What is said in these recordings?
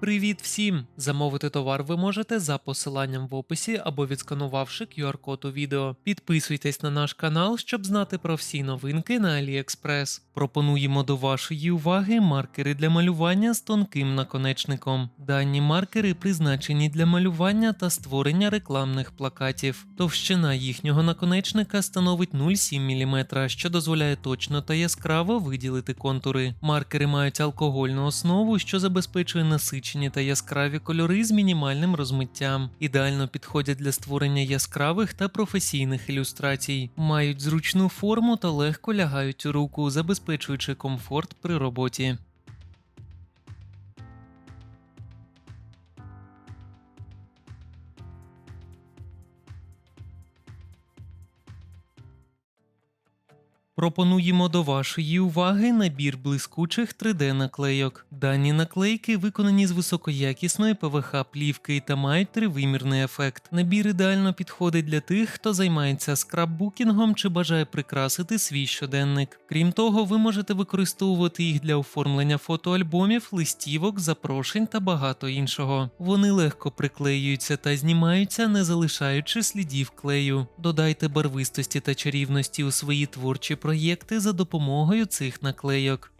Привіт всім! Замовити товар ви можете за посиланням в описі або відсканувавши QR-код у відео. Підписуйтесь на наш канал, щоб знати про всі новинки на AliExpress. Пропонуємо до вашої уваги маркери для малювання з тонким наконечником. Дані маркери призначені для малювання та створення рекламних плакатів. Товщина їхнього наконечника становить 0,7 мм, що дозволяє точно та яскраво виділити контури. Маркери мають алкогольну основу, що забезпечує насичення та яскраві кольори з мінімальним розмиттям. Ідеально підходять для створення яскравих та професійних ілюстрацій, мають зручну форму та легко лягають у руку, забезпечуючи комфорт при роботі. Пропонуємо до вашої уваги набір блискучих 3D-наклейок. Дані наклейки виконані з високоякісної ПВХ плівки та мають тривимірний ефект. Набір ідеально підходить для тих, хто займається скраббукінгом чи бажає прикрасити свій щоденник. Крім того, ви можете використовувати їх для оформлення фотоальбомів, листівок, запрошень та багато іншого. Вони легко приклеюються та знімаються, не залишаючи слідів клею. Додайте барвистості та чарівності у свої творчі проєкти за допомогою цих наклейок.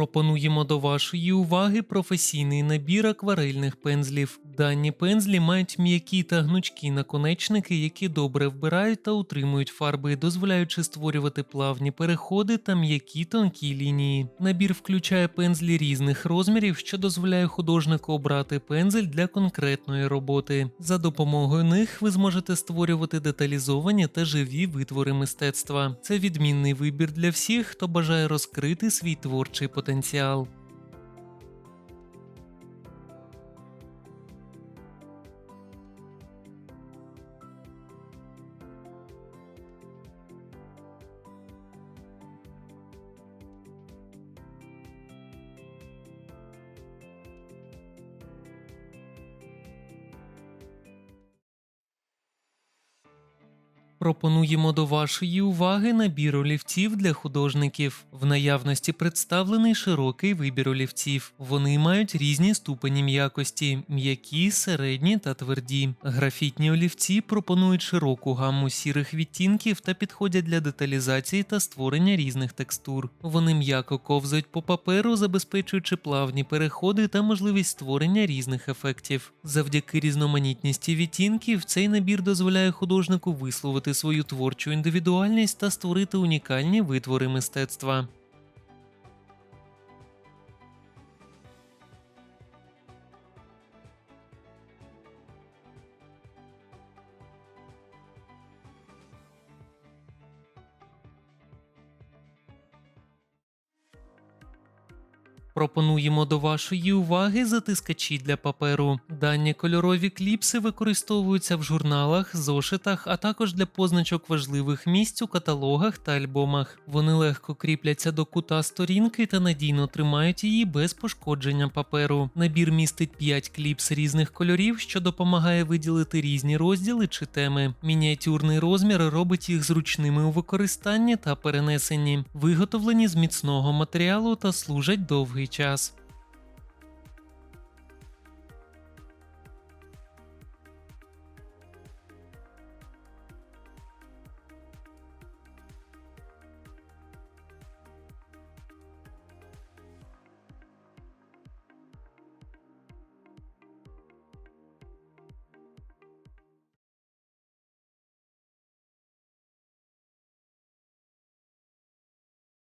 Пропонуємо до вашої уваги професійний набір акварельних пензлів. Дані пензлі мають м'які та гнучкі наконечники, які добре вбирають та утримують фарби, дозволяючи створювати плавні переходи та м'які тонкі лінії. Набір включає пензлі різних розмірів, що дозволяє художнику обрати пензель для конкретної роботи. За допомогою них ви зможете створювати деталізовані та живі витвори мистецтва. Це відмінний вибір для всіх, хто бажає розкрити свій творчий потенціал. потенціал Пропонуємо до вашої уваги набір олівців для художників. В наявності представлений широкий вибір олівців. Вони мають різні ступені м'якості: м'які, середні та тверді. Графітні олівці пропонують широку гамму сірих відтінків та підходять для деталізації та створення різних текстур. Вони м'яко ковзають по паперу, забезпечуючи плавні переходи та можливість створення різних ефектів. Завдяки різноманітності відтінків цей набір дозволяє художнику висловити свою творчу індивідуальність та створити унікальні витвори мистецтва. Пропонуємо до вашої уваги затискачі для паперу. Дані кольорові кліпси використовуються в журналах, зошитах, а також для позначок важливих місць у каталогах та альбомах. Вони легко кріпляться до кута сторінки та надійно тримають її без пошкодження паперу. Набір містить 5 кліпс різних кольорів, що допомагає виділити різні розділи чи теми. Мініатюрний розмір робить їх зручними у використанні та перенесенні, виготовлені з міцного матеріалу та служать довгий час.